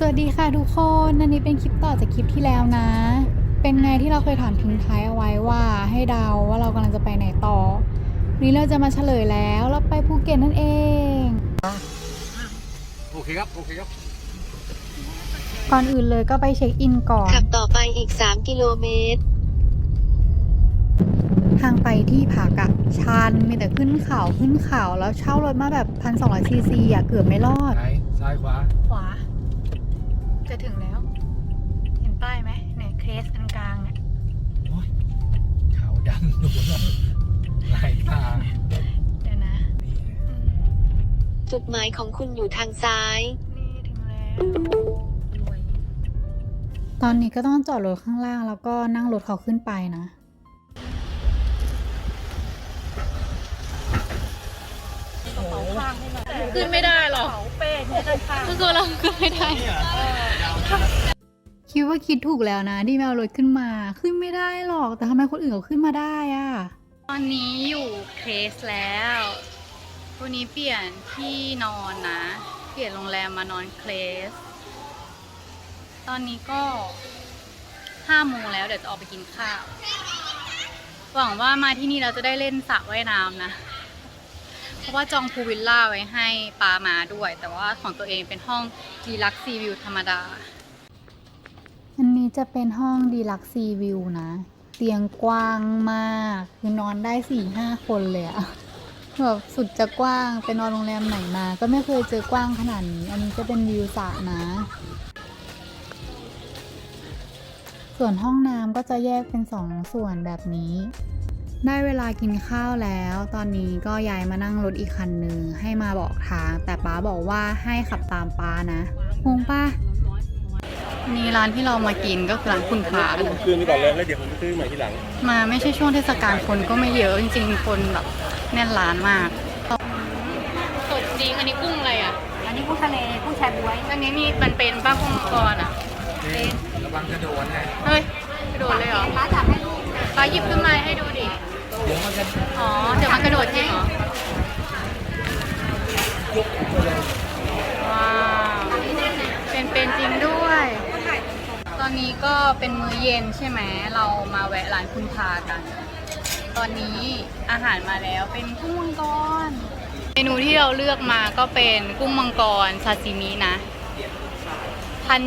สวัสดีค่ะทุกคน อันนี้เป็นคลิปต่อจากคลิปที่แล้วนะ เป็นไงที่เราเคยถามทิ้งท้ายเอาไว้ว่าให้เดาว่าเรากำลังจะไปไหนต่อวันนี้เราจะมาเฉลยแล้ว เราไปภูเก็ตนั่นเอง โอเคครับ โอเคครับ ก่อนอื่นเลยก็ไปเช็คอินก่อน ขับต่อไปอีก 3 กิโลเมตร ทางไปที่ผากะชันมีแต่ขึ้นเขาขึ้นเขาแล้วเช่ารถมาแบบพันสองร้อยซีซีอะเกือบไม่รอด ไหน ซ้ายขวา ขวาจะ ถึงแล้ว เห็นป้ายไหมเนี่ยเคสอันกลางเนี่ยโอ้ยขาวดำดูแล้วลายตาเดี๋ยวนะนี่ไงอืมจุดหมายของคุณอยู่ทางซ้าย นี่ถึงแล้วรวยตอนนี้ก็ต้องจอดรถข้างล่างแล้วก็นั่งรถเขาขึ้นไปนะขึ้นไม่ได้หรอกก็คือเราขึ้นไม่ได้ คิดว่าคิดถูกแล้วนะที่ไม่เอารถขึ้นมาขึ้นไม่ได้หรอกแต่ทำไมคนอื่นเขาขึ้นมาได้อะตอนนี้อยู่เคสแล้ววันนี้เปลี่ยนที่นอนนะ เปลี่ยนโรงแรมมานอนเคส ตอนนี้ก็ห้าโมงแล้วเดี๋ยวจะออกไปกินข้าว หวังว่ามาที่นี่เราจะได้เล่นสระว่ายน้ำนะ เพราะว่าจองพูลวิลล่าไว้ให้ปามาด้วย แต่ว่าของตัวเองเป็นห้องดีลักซีวิวธรรมดา นี้จะเป็นห้องดีลักซีวิวนะ เตียงกว้างมากคือนอนได้สี่ห้าคนเลยอะแบบสุดจะกว้างไปนอนโรงแรมไหนมา ก็ไม่เคยเจอกว้างขนาดนี้ อันนี้จะเป็นวิวสระนะ ส่วนห้องน้ำก็จะแยกเป็นสองส่วนแบบนี้ ได้เวลากินข้าวแล้ว ตอนนี้ก็ยายมานั่งรถอีกคันหนึ่งให้มาบอกทาง แต่ป้าบอกว่าให้ขับตามป้านะงงป้า นี่ร้านที่เรามากินก็คือร้านคุณพาอันนี้ผมคืนไปก่อนเลยแล้วเดี๋ยวผมไปซื้อใหม่ทีหลัง มาไม่ใช่ช่วงเทศกาลคนก็ไม่เยอะจริงๆ คนแบบแน่นร้านมาก สดจริง อันนี้กุ้งอะไรอะ อันนี้กุ้งทะเลกุ้งแชบ๊วยอันนี้มีมันเป็นป้ากุ้งมังกรอะนี่ระวังกระโดดไงเฮ้ยกระโดดเลยเหรอป้าจับให้ลูกป้าหยิบขึ้นมาให้ดูดิ เดี๋ยวมันจะอ๋อ เดี๋ยวมันกระโดดจริงเหรอ ว้าว เป็นเป็นจริงด้วยต อนนี้ก็เป็นมื้อเย็นใช่ไหมเรามาแวะร้านคุณพากัน ตอนนี้อาหารมาแล้วเป็นกุ้งมังกร เมนูที่เราเลือกมาก็เป็นกุ้งมังกรซาซิมินะพัน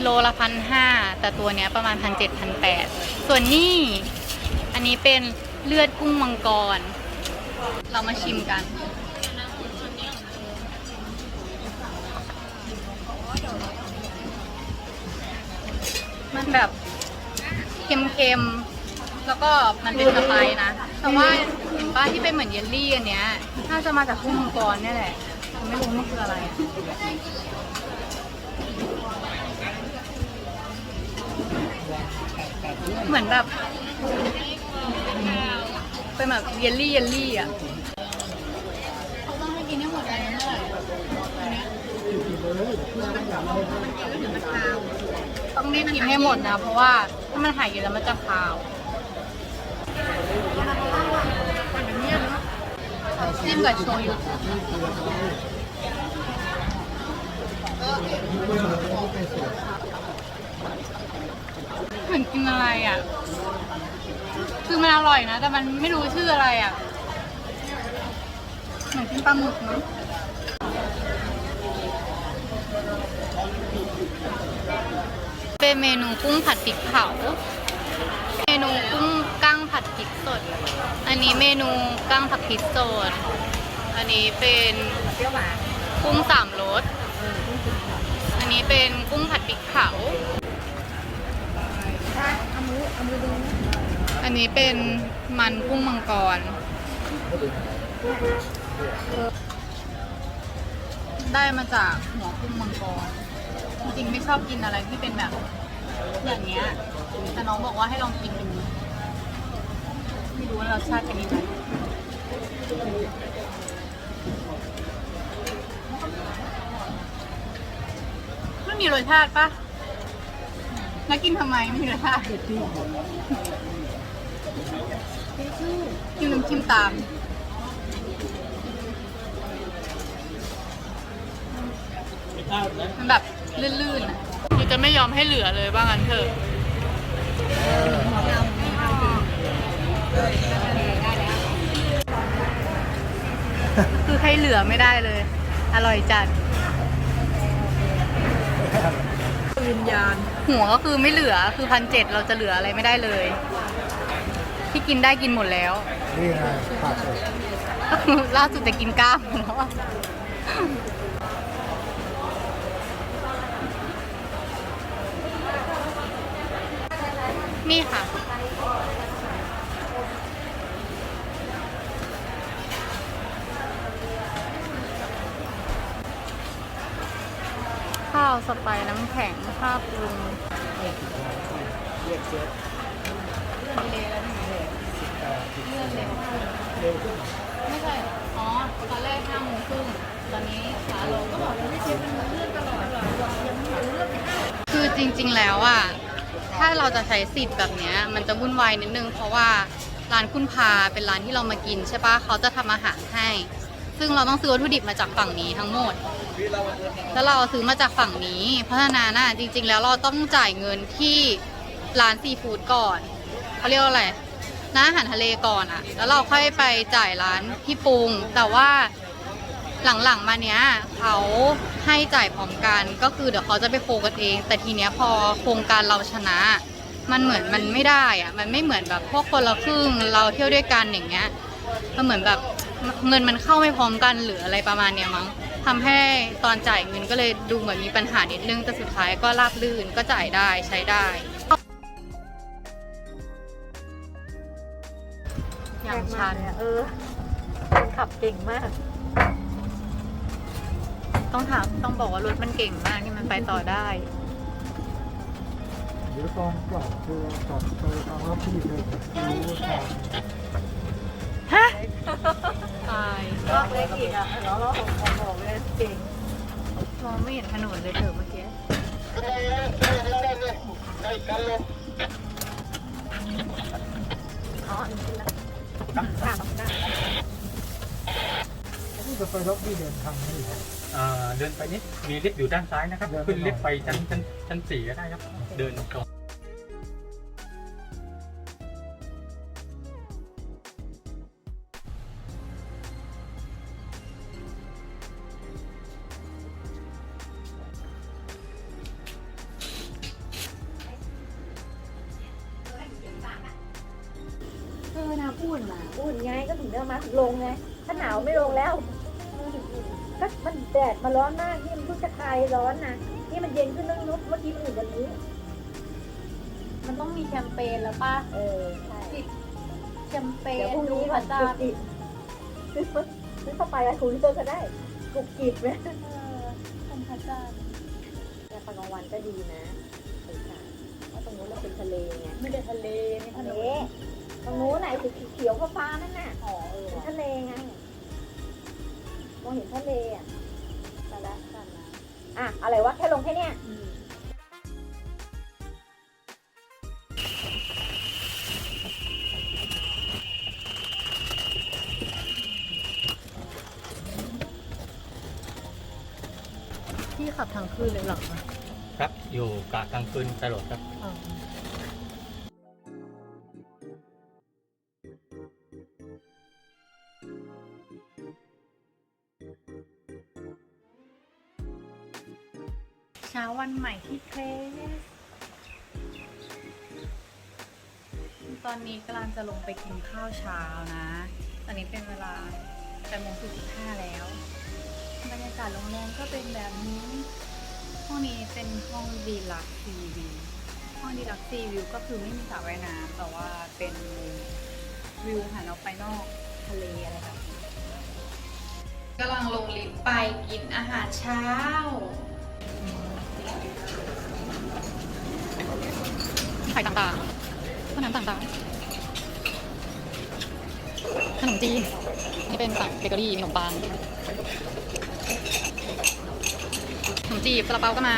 โลละพันห้าแต่ตัวเนี้ยประมาณพันเจ็ดพันแปดส่วนนี่อันนี้เป็นเลือดกุ้งมังกร เรามาชิมกัน มันแบบเค็มๆ แล้วก็มันเป็นสไปซ์นะ แต่ว่าเห็นป้าที่เป็นเหมือนเยลลี่อันเนี้ย น่าจะมาจากกุ้งมังกรเนี่ยแหละแต่ไม่รู้มันคืออะไรอะเหมือนแบบเป็นแบบเยลลี่เยลลี่อะเขาต้องให้กินให้หมดเลยนะ ต้องรีบกินให้หมดนะ เพราะว่าถ้ามันหายเยอะแล้วมันจะคาวจิ้มกับโชยุเหมือนกินอะไรอะ คือมันอร่อยนะ แต่มันไม่รู้ชื่ออะไรอะ เหมือนกินปลาหมึกมั้ง เป็นเมนูกุ้งผัดพริกเผา เมนูกุ้งกั้งผัดพริกสด อันนี้เมนูกั้งผัดพริกสด อันนี้เป็นกุ้งสามรส อันนี้เป็นกุ้งผัดพริกเผา อันนี้เป็นมันกุ้งมังกร ได้มาจากหัวกุ้งมังกร จริงๆไม่ชอบกินอะไรที่เป็นแบบ อย่างเงี้ยแต่น้องบอกว่าให้ลองกินดูไม่รู้ว่ารสชาติเป็นยังไงไม่มีรสชาติปะแล้วกินทำไมไม่มีรสชาติจิ้มน้ำจิ้มตามมันแบบลื่นๆอะ คือจะไม่ยอมให้เหลือเลยว่างั้นเถอะคือให้เหลือไม่ได้เลย อร่อยจัด วิญญาณ หัวก็คือไม่เหลือคือพันเจ็ดเราจะเหลืออะไรไม่ได้เลย ที่กินได้กินหมดแล้ว นี่ไงปากสด ล่าสุดจะกินกล้ามแล้วอะ นี่ค่ะ ข้าวสไปร์น้ำแข็งข้าวปรุงเรียกเจ๊ดีเลยแล้วถึงเลยเลื่อนเร็วขึ้นเร็วขึ้นไม่ใช่ อ๋อ ตอนแรกห้าโมงครึ่งตอนนี้ขาลงก็บอกแล้วไม่เช็คมันเลื่อนตลอดคือจริง ๆ แล้วอะ ถ้าเราจะใช้สิทธิ์แบบเนี้ยมันจะวุ่นวายนิดนึง เพราะว่าร้านคุณพาเป็นร้านที่เรามากินใช่ปะเขาจะทำอาหารให้ ซึ่งเราต้องซื้อวัตถุดิบมาจากฝั่งนี้ทั้งหมด แล้วเราซื้อมาจากฝั่งนี้ เพราะฉะนั้นน่ะจริง ๆ แล้วเราต้องจ่ายเงินที่ร้านซีฟู้ดก่อนเขาเรียกว่าอะไรร้านอาหารทะเลก่อนอะแล้วเราค่อยไปจ่ายร้านที่ปรุง แต่ว่า หลังๆมาเนี้ยเขาให้จ่ายพร้อมกันก็คือเดี๋ยวเขาจะไปโคกันเอง แต่ทีเนี้ยพอโครงการเราชนะ มันเหมือนมันไม่ได้อะมันไม่เหมือนแบบพวกคนละครึ่งเราเที่ยวด้วยกันอย่างเงี้ยมันเหมือนแบบเงินมันเข้าไม่พร้อมกันหรืออะไรประมาณเนี้ยมั้งทำให้ตอนจ่ายเงินก็เลยดูเหมือนมีปัญหานิดนึงแต่สุดท้ายก็ราบรื่นก็จ่ายได้ใช้ได้อย่างชันเออขับเก่งมาก ต้องถามต้องบอกว่ารถมันเก่งมากที่มันไปต่อได้ เดี๋ยวตอนกลับคือจอดไปทางรับที่เลยรู้ทางตายรอบเล็กอีกอะเนารองของบอกเลยเก่งมองไม่เห็นถนนเลยเถอะเมื่อกี้อ๋ออันนี้ละค่ะค่ะนี่จะไปรับที่เดินทางนี่ เหรออ่าเดินไปนิดมีลิฟต์อยู่ด้านซ้ายนะครับเดินไปขึ้นหน่อยลิฟต์ไปชั้นชั้นชั้นสี่ก็ได้ครับ เดินตรง เปญเดี๋ยวพรุ่งดูนี้พก่อระนเจ้ากุกกิบซื้อซื้อเข้าไปอะคุยเตอร์ก็ได้กุกกิบไหมชมพระจันทร์แต่ตอนกลางวันก็ดีนะสวยค่ะเพราะตรงนู้นเราเป็นทะเลไงไม่ได้ทะเลนี่ถทะนเลนตรงนู้นไหนะไอ้สีเขียวๆฟ้าๆนั่นน่ะอ๋อเออเป็นทะเลไงมองเห็นทะเลอะตะละตะละอะอะไรวะแค่ลงแค่เนี้ยอืม กะกลางคืนตลอดครับ เช้าวันใหม่ที่เครสตอนนี้กำลังจะลงไปกินข้าวเช้านะ ตอนนี้เป็นเวลาแปดโมงสี่สิบห้าแล้ว บรรยากาศโรงแรมก็เป็นแบบนี้ ห้องนี้เป็นห้องดีลักซีวิวห้องดีลักซีวิวก็คือไม่มีสระว่ายน้ำแต่ว่าเป็นวิวหันออกไปนอกทะเลอะไรแบบนี้กำลังลงลิฟต์ไปกินอาหารเช้า ไข่ต่างๆข้าวน้ำต่างๆ ขนมจีน นี่เป็นสั่งเบเกอรี่ มีขนมปัง จีบซาลาเปาก็มา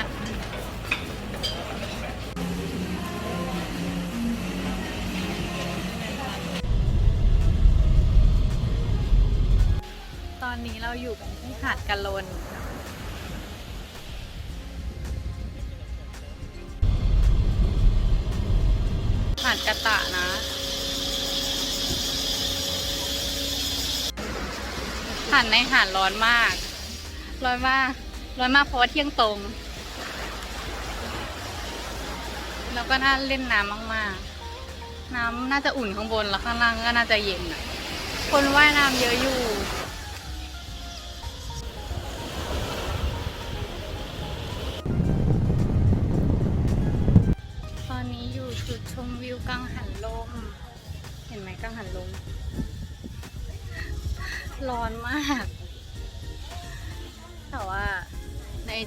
ตอนนี้เราอยู่กันที่หาดกะลนหาดกะตะนะหันในหันร้อนมาก ร้อนมาก ร้อนมากเพราะว่าเที่ยงตรง แล้วก็น่าเล่นน้ำมากๆ น้ำน่าจะอุ่นข้างบนแล้วข้างล่างก็น่าจะเย็นอะคนว่ายน้ำเยอะอยู่ตอนนี้อยู่จุดชมวิวกังหันลม เห็นไหมกังหันลม ร้อนมาก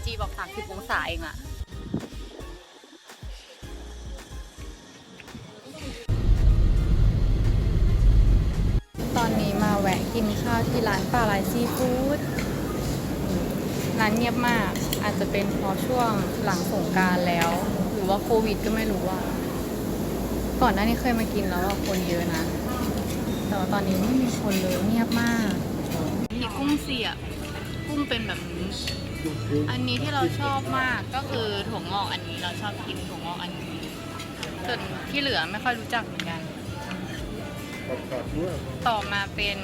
จีบอก 30 องศาเองอะตอนนี้มาแวะกินข้าวที่ร้านปลาไหลซีฟู้ดร้านเงียบมาก อาจจะเป็นเพราะช่วงหลังสงการแล้ว หรือว่าโควิดก็ไม่รู้ว่า ก่อนหน้านี้เคยมากินแล้วคนเยอะนะ แต่ว่าตอนนี้ไม่มีคนเลยเงียบมากมีกุ้งเสียบกุ้งเป็นแบบนี้ อันนี้ที่เราชอบมากก็คือถั่วงอกอันนี้เราชอบกินถั่วงอกอันนี้ส่วนที่เหลือไม่ค่อยรู้จักเหมือนกัน ต่อมาเป็น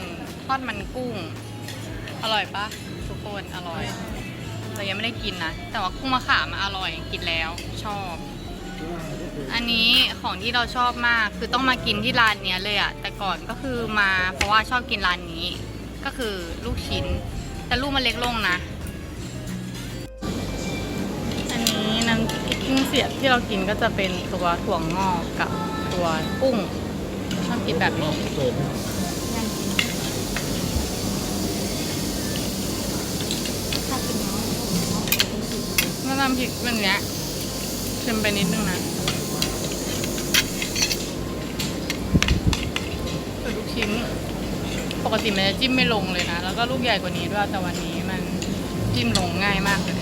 ทอดมันกุ้ง อร่อยปะทุกคนอร่อย เรายังไม่ได้กินนะ แต่ว่ากุ้งมะขามอร่อยกินแล้วชอบ อันนี้ของที่เราชอบมากคือต้องมากินที่ร้านเนี้ยเลยอะแต่ก่อนก็คือมาเพราะว่าชอบกินร้านนี้ ก็คือลูกชิ้น แต่ลูกมันเล็กลงนะ สียบที่เรากินก็จะเป็นตัวถั่วงอกกับตัวกุ้งชอบกินแบบนี้เมื่อน้ำพริกเป็นเนี้ยเค็มไปนิดนึงนะส่วลูกชิ้น ปกติมันจะจิ้มไม่ลงเลยนะ แล้วก็ลูกใหญ่กว่านี้ด้วย แต่วันนี้มันจิ้มลงง่ายมากเลย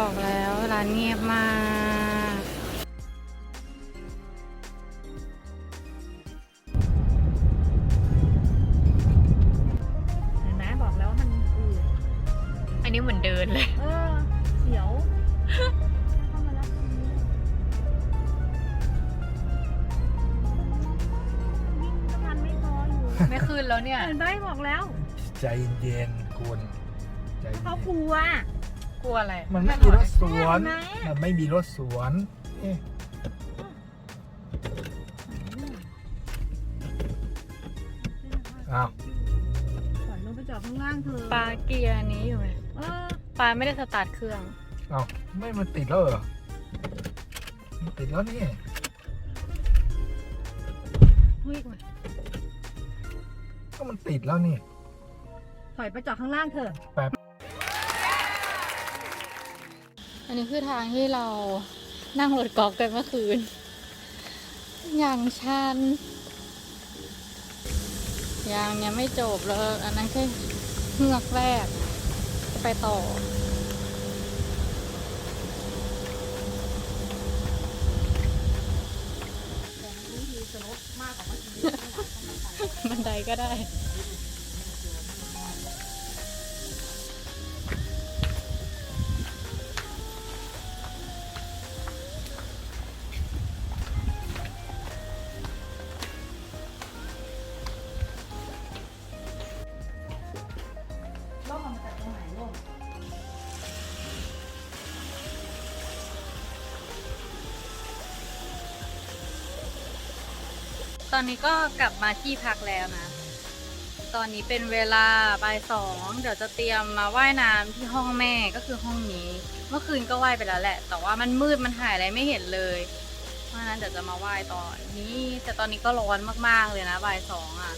บอกแล้วร้านเงียบมากเห็นไหมบอกแล้วว่ามันอืดอันนี้เหมือนเดินเลย เออเสียวเข้ามาแล้ววิ่งก็ทันไม่พออยู่ไม่ขึ้นแล้วเนี่ย เห็นไหมบอกแล้ว ใจเย็นๆคุณใจเย็นเขากลัว กลัวอะไรมันไม่มีรถสวนเห็นไหมมันไม่มีรถสวนเอ๊ะอ้าวถอยลงไปจอดข้างล่างเธอปลาเกียร์นี้อยู่ไหมเออปลาไม่ได้สตาร์ทเครื่อง อ้าวไม่มันติดแล้วเหรอมันติดแล้วนี่เฮ้ยก็มันติดแล้วนี่ ถอยไปจอดข้างล่างเถอะ อันนี้คือทางที่เรานั่งรถกอล์ฟกันเมื่อคืน อย่างชันยังยังไม่จบเลยอันนั้นแค่เฮือกแรก ไปต่อ บันไดก็ได้ อนนี้ก็กลับมาที่พักแล้วนะ ตอนนี้เป็นเวลาบ่ายสองเดี๋ยวจะเตรียมมาว่ายน้ำที่ห้องแม่ก็คือห้องนี้ เมื่อคืนก็ว่ายไปแล้วแหละ แต่ว่ามันมืดมันหายอะไรไม่เห็นเลยเพราะฉะนั้นเดี๋ยวจะมาว่ายตอนนี้ แต่ตอนนี้ก็ร้อนมากๆเลยนะบ่ายสองอะ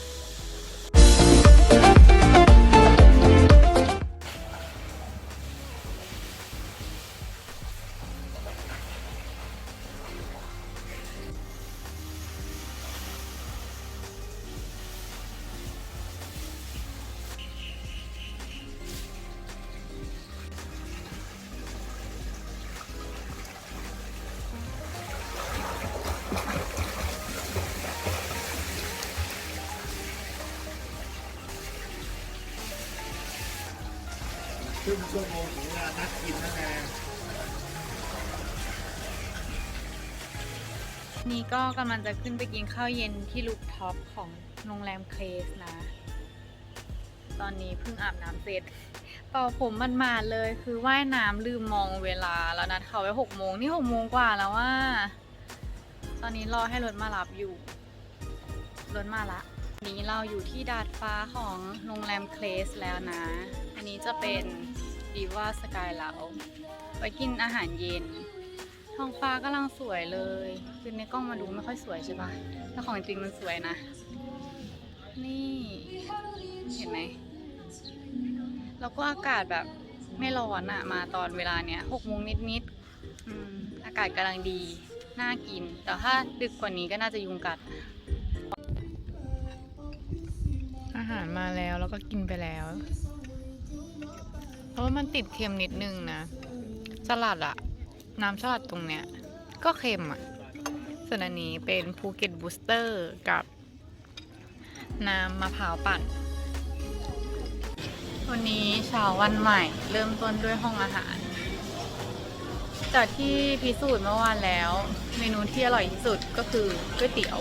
ก็กำลังจะขึ้นไปกินข้าวเย็นที่ลูกท็อปของโรงแรมเคสนะ ตอนนี้เพิ่งอาบน้ำเสร็จเป่าผมมันมาเลยคือว่ายน้ำลืมมองเวลาแล้วนัดเขาไว้หกโมงนี่หกโมงกว่าแล้วว่า ตอนนี้รอให้รถมารับอยู่ รถมาละ นี้เราอยู่ที่ดาดฟ้าของโรงแรมเคลสแล้วนะ อันนี้จะเป็นดีว่าสกายเลาไว้กินอาหารเย็น ท้องฟ้ากำลังสวยเลย คือในกล้องมาดูไม่ค่อยสวยใช่ปะแต่ของจริงมันสวยนะ นี่ เห็นไหม แล้วก็อากาศแบบไม่ร้อนอะมาตอนเวลาเนี้ยหกโมงนิดๆอืมอากาศกำลังดี น่ากิน แต่ถ้าดึกกว่านี้ก็น่าจะยุงกัด อาหารมาแล้วแล้วก็กินไปแล้ว เพราะว่ามันติดเค็มนิดนึงนะ สลัดอะ น้ำสลัดตรงเนี้ย ก็เค็มอะ ส่วนอันนี้เป็นภูเก็ตบูสเตอร์กับ น้ำมะพร้าวปั่น วันนี้เช้าวันใหม่ เริ่มต้นด้วยห้องอาหาร จากที่พิสูจน์เมื่อวานแล้ว เมนูที่อร่อยที่สุดก็คือก๋วยเตี๋ยว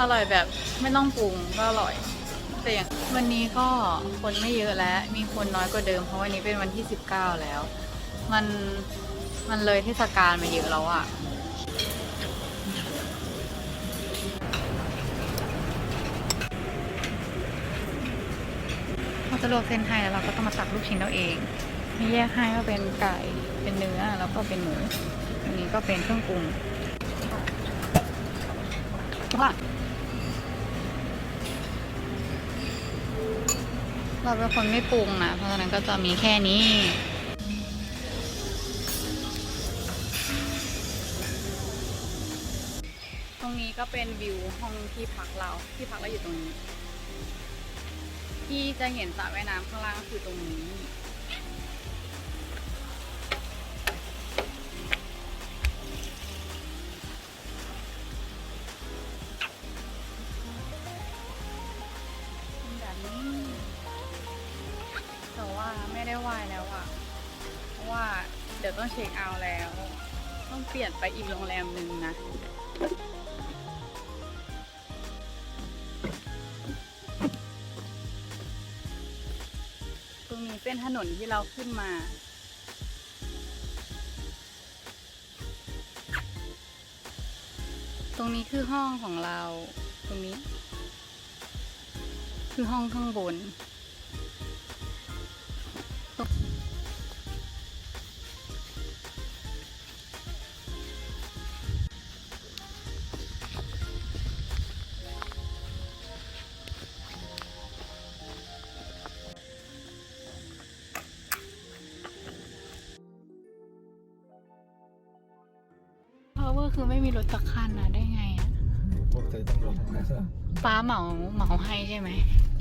อร่อยแบบไม่ต้องปรุงก็อร่อย แต่อย่างวันนี้ก็คนไม่เยอะแล้ว มีคนน้อยกว่าเดิม เพราะวันนี้เป็นวันที่ 19 แล้ว มันมันเลยเทศกาลมาเยอะแล้วอะเราจะลวกเส้นให้แล้วเราก็ต้องมาสับลูกชิ้นเราเองมีแยกให้ว่าเป็นไก่เป็นเนื้อแล้วก็เป็นหมูอันนี้ก็เป็นเครื่องปรุงว่า เราเป็นคนไม่ปรุงนะ เพราะฉะนั้นก็จะมีแค่นี้ตรงนี้ก็เป็นวิวห้องที่พักเราที่พักเราอยู่ตรงนี้ ที่จะเห็นสระว่ายน้ำข้างล่างก็คือตรงนี้ ลี่ยนไปอีกโรงแรมหนึ่งนะตรงนี้เป็นถนนที่เราขึ้นมา ตรงนี้คือห้องของเรา ตรงนี้ คือห้องข้างบน ป้าเหมาเหมาให้ใช่ไหม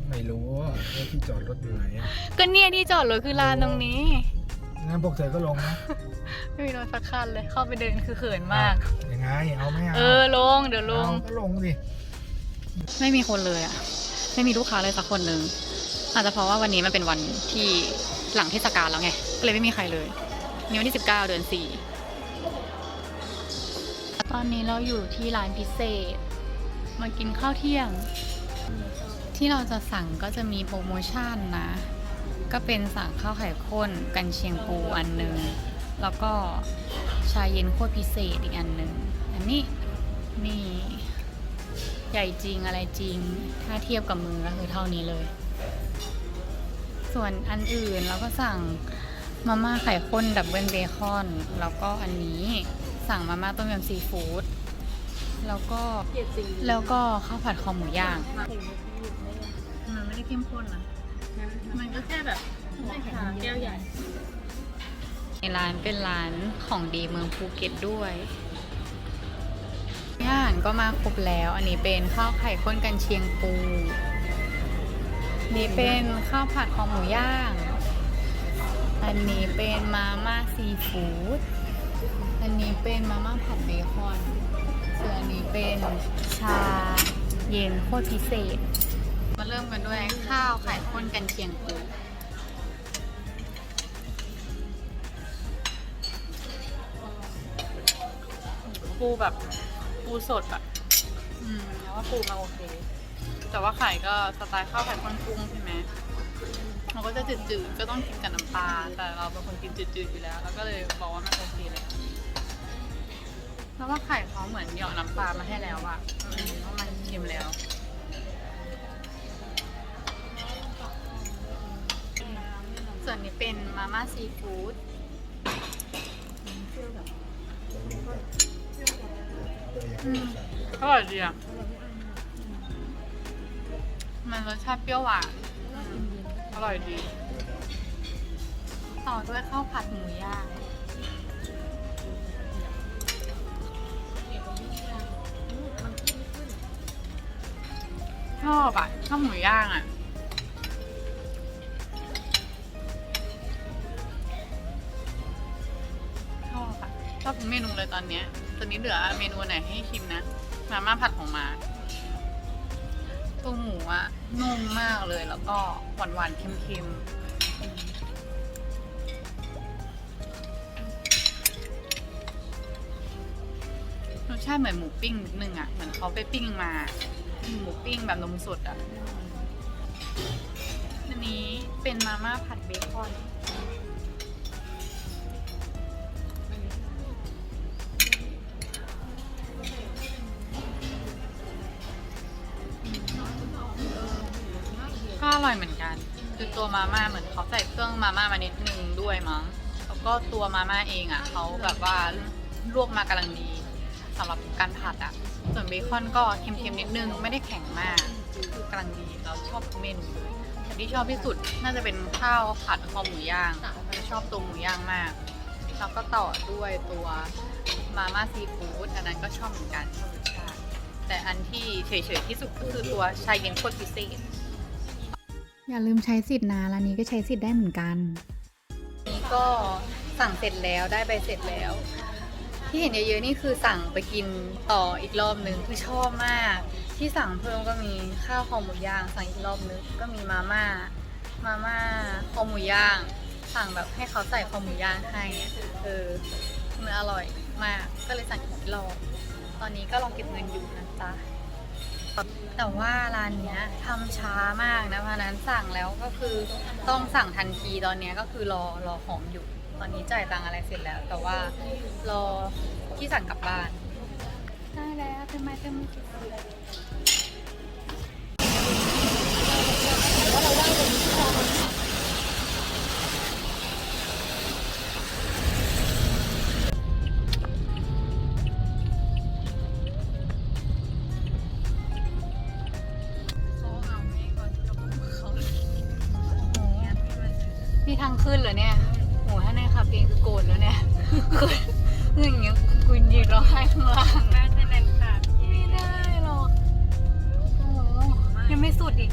ไม่รู้ว่าที่จอดรถอยู่ไหนอะก็เนี่ยที่จอดรถคือลานตรงนี้ งั้นพวกเธอก็ลงนะไม่มีรถสักคันเลย เข้าไปเดินคือเขินมาก ยังไงเอาไหมเอาเออลงเดี๋ยวลง เอาก็ลงสิไม่มีคนเลยอะไม่มีลูกค้าเลยสักคนหนึ่งอาจจะเพราะว่าวันนี้มันเป็นวันที่หลังเทศกาลแล้วไง ก็เลยไม่มีใครเลยนี่วันที่ 19 เดือน 4 ตอนนี้เราอยู่ที่ร้านพิเศษ มากินข้าวเที่ยง ที่เราจะสั่งก็จะมีโปรโมชั่นนะ ก็เป็นสั่งข้าวไข่ข้นกันเชียงปูอันหนึ่งแล้วก็ชาเย็นโคตรพิเศษอีกอันหนึ่งอันนี้นี่ใหญ่จริงอะไรจริง ถ้าเทียบกับมือก็คือเท่านี้เลย ส่วนอันอื่นเราก็สั่งมาม่าไข่ข้นดับเบิลเบคอน แล้วก็อันนี้สั่งมาม่าต้มยำซีฟู้ด แล้วก็แล้วก็ข้าวผัดคอหมูย่าง มันไม่ได้เข้มข้นนะ มันก็แค่แบบแก้วใหญ่ในร้านเป็นร้านของดีเมืองภูเก็ตด้วยอาหารก็มาครบแล้ว อันนี้เป็นข้าวไข่ข้นกันเชียงปู นี่เป็นข้าวผัดคอหมูย่าง อันนี้เป็นมาม่าซีฟู้ด อันนี้เป็นมาม่าผัดเบคอน ส่วนอันนี้เป็นชาเย็นโคตรพิเศษมันเริ่มกันด้วยข้าวไข่ข้นกันเชียงปูปูแบบปูสดอะอืมแล้วว่าปูมาโอเค แต่ว่าไข่ก็สไตล์ข้าวไข่ข้นกุ้งใช่ไหมมันก็จะจืดๆ ก็ต้องกินกับน้ำปลา แต่เราเป็นคนกินจืดๆอยู่แล้ว แล้วก็เลยบอกว่ามันโอเคเลย แล้วว่าไข่เขาเหมือนเหยาะน้ำปลามาให้แล้วอะอืมเพราะมันเค็มแล้ว ส่วนนี้เป็นมาม่าซีฟู้ดอืมอร่อยดีอะมันรสชาติเปรี้ยวหวานอร่อยดี ต่อด้วยข้าวผัดหมูย่าง ชอบอะชอบหมูย่างอะ ชอบค่ะชอบทุกเมนูเลยตอนเนี้ย ตอนนี้เหลือเมนูไหนให้ชิมนะ มาม่าผัดของมาตัวหมูอะนุ่มมากเลยแล้วก็หวานหวานๆเค็มๆรสชาติเหมือนหมูปิ้งนิดนึงอะเหมือนเขาไปปิ้งมา หมูปิ้งแบบนมสดอะอันนี้เป็นมาม่าผัดเบคอนก็อร่อยเหมือนกัน คือตัวมาม่าเหมือนเขาใส่เครื่องมาม่ามานิดนึงด้วยมั้ง แล้วก็ตัวมาม่าเองอะเขาแบบว่าลวกมากำลังดีสำหรับการผัดอะ ส่วนเบคอนก็เค็มๆนิดนึง ไม่ได้แข็งมากคือกำลังดีเราชอบทุกเมนูเลยแต่ที่ชอบที่สุดน่าจะเป็นข้าวผัดคอหมูย่างชอบตัวหมูย่างมากแล้วก็ต่อด้วยตัวมาม่าซีฟู้ดอันนั้นก็ชอบเหมือนกันชอบรสชาติแต่อันที่เฉยๆที่สุดก็คือตัวชายเย็นโคตรพิเศษอย่าลืมใช้สิทธิ์นะร้านนี้ก็ใช้สิทธิ์ได้เหมือนกัน นี่ก็สั่งเสร็จแล้วได้ใบเสร็จแล้ว ที่เห็นเยอะๆนี่คือสั่งไปกินต่ออีกรอบนึงคือชอบมาก ที่สั่งเพิ่มก็มีข้าวคอหมูย่างสั่งอีกรอบนึงก็มีมาม่ามาม่าคอหมูย่าง สั่งแบบให้เขาใส่คอหมูย่างให้เออมันอร่อยมากก็เลยสั่งอีกรอบตอนนี้ก็ลองเก็บเงินอยู่นะจ๊ะแต่ว่าร้านเนี้ยทำช้ามากนะเพราะนั้นสั่งแล้วก็คือต้องสั่งทันทีตอนเนี้ยก็คือรอรอของอยู่ ตอนนี้จ่ายตังอะไรเสร็จแล้ว แต่ว่ารอที่สั่งกลับบ้าน ได้แล้วเต็มไม้เต็มมือ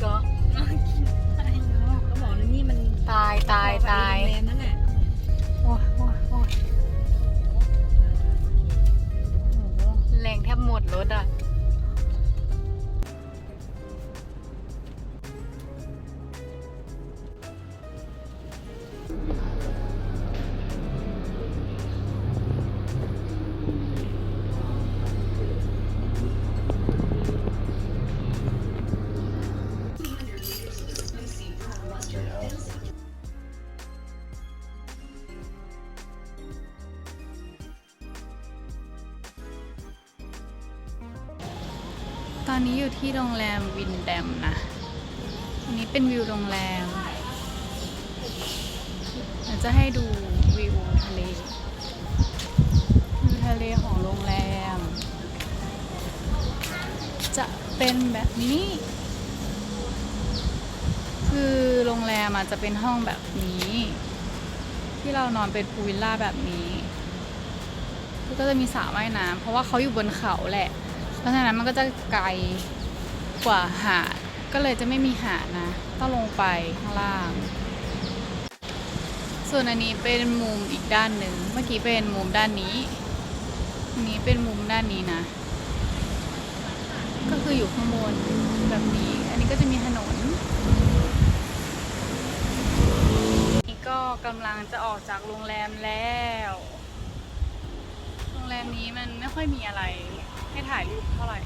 ยั จะเป็นแบบนี้ คือโรงแรมอาจจะเป็นห้องแบบนี้ ที่เรานอนเป็นพูลวิลล่าแบบนี้ก็จะมีสระว่ายน้ำเพราะว่าเขาอยู่บนเขาแหละ เพราะฉะนั้นมันก็จะไกลกว่าหาดก็เลยจะไม่มีหาดนะ ต้องลงไปข้างล่าง ส่วนอันนี้เป็นมุมอีกด้านหนึ่งเมื่อกี้เป็นมุมด้านนี้นี้เป็นมุมด้านนี้นะ คืออยู่ข้างบนแบบนี้เอนนี้ก็จะมีถนน นี่ก็กำลังจะออกจากโรงแรมแล้ว โรงแรมนี้มันไม่ค่อยมีอะไร ให้ถ่ายรูปเท่าไหร่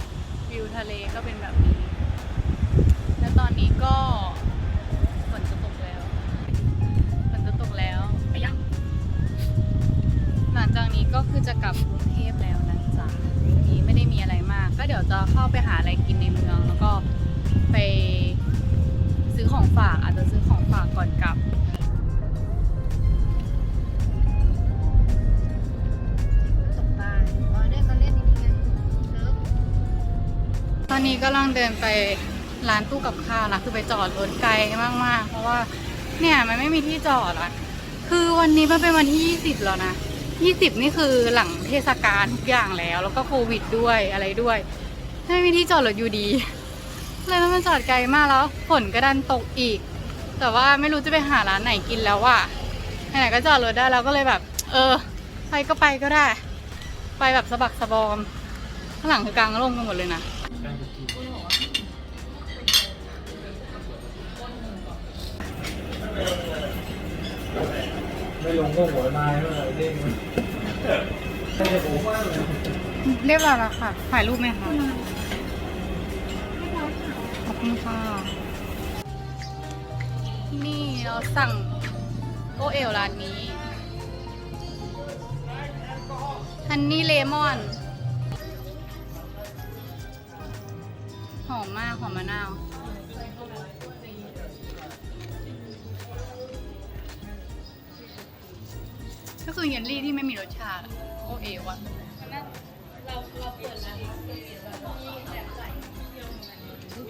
วิวทะเลก็เป็นแบบนี้ แล้วตอนนี้ก็ฝนจะตกแล้วฝนจะตกแล้วไปยังหลังจากนี้ก็คือจะกลับกรุง ดี๋ยวจะเข้าไปหาอะไรกินในเมือง แล้วก็ไปซื้อของฝากอาจจะซื้อของฝากก่อนกลับตกปลาอ๋อเนี่ยเขาเล่นอย่างนี้ไงเลิฟตอนนี้ก็ลังเดินไปร้านตู้กับข้าวนะคือไปจอดรถไกลมากๆ เพราะว่าเนี่ยมันไม่มีที่จอดอะคือวันนี้มันเป็นวันที่20แล้วนะ20นี่คือหลังเทศกาลทุกอย่างแล้ว แล้วก็โควิดด้วยอะไรด้วย ไม่มีที่จอดรถอยู่ดี เลยต้องมาจอดไกลมากแล้วฝนก็ดันตกอีก แต่ว่าไม่รู้จะไปหาร้านไหนกินแล้วอะไหนๆก็จอดรถได้แล้วก็เลยแบบ เออ ไปก็ไปก็ได้ ไปแบบสะบักสะบอมข้างหลังคือกลางร่มกันหมดเลยนะไม่ลงก็หัวนายเมื่อไหร่เด้งไม่ได้ผมว่าเลยเรียบร้อยแล้วค่ะ ถ่ายรูปไหมคะขอบ คุณค่ะ นี่เราสั่งโอเอลร้านนี้ฮันนี่เลมอน หอมมาก หอมมะนาว ก็คือเยลลี่ที่ไม่มีรสชาติโอเอลอะ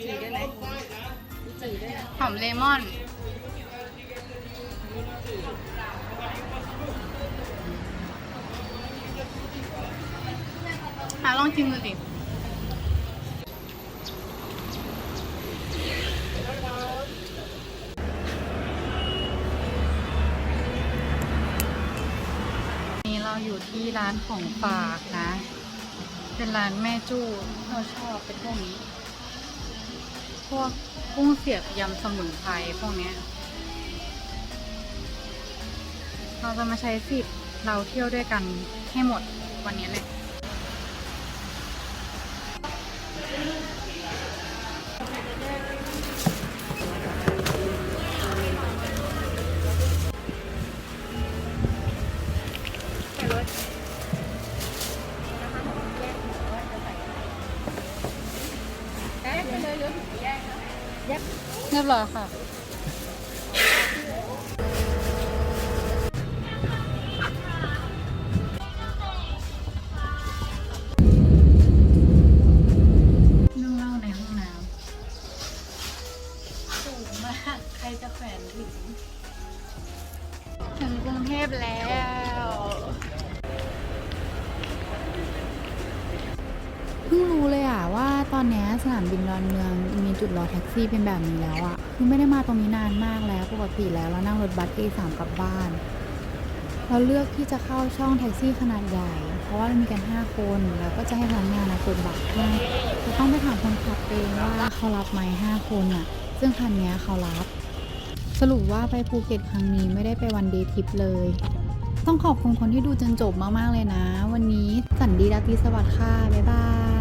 จีด้วยไหมจีด้วยนะหอมเลมอน อะลองชิมดูดินี่เราอยู่ที่ร้านของฝากนะ เป็นร้านแม่จู้เราชอบเป็นพวกนี้ พวกกุ้งเสียบยำสมุนไพรพวกเนี้ย เราจะมาใช้สิทธิ์เราเที่ยวด้วยกันให้หมดวันนี้เลย อแท็กซี่เป็นแบบนี้แล้วอะคือไม่ได้มาตรงนี้นานมากแล้วปกติแล้วเรานั่งรถบัส A3 กลับบ้าน เราเลือกที่จะเข้าช่องแท็กซี่ขนาดใหญ่ เพราะว่าเรามีกัน 5 คนแล้วก็จะให้พนักงานนะกดบัตรให้จะต้องไปถามคนขับเองว่าเขารับไหม5 คนอะซึ่งคันเนี้ยเขารับ สรุปว่าไปภูเก็ตครั้งนี้ไม่ได้ไปวันเดย์ทริปเลยต้องขอบคุณคนที่ดูจนจบมาก ๆ เลยนะ วันนี้สันดีราตรีสวัสดิ์ค่ะ บ๊ายบาย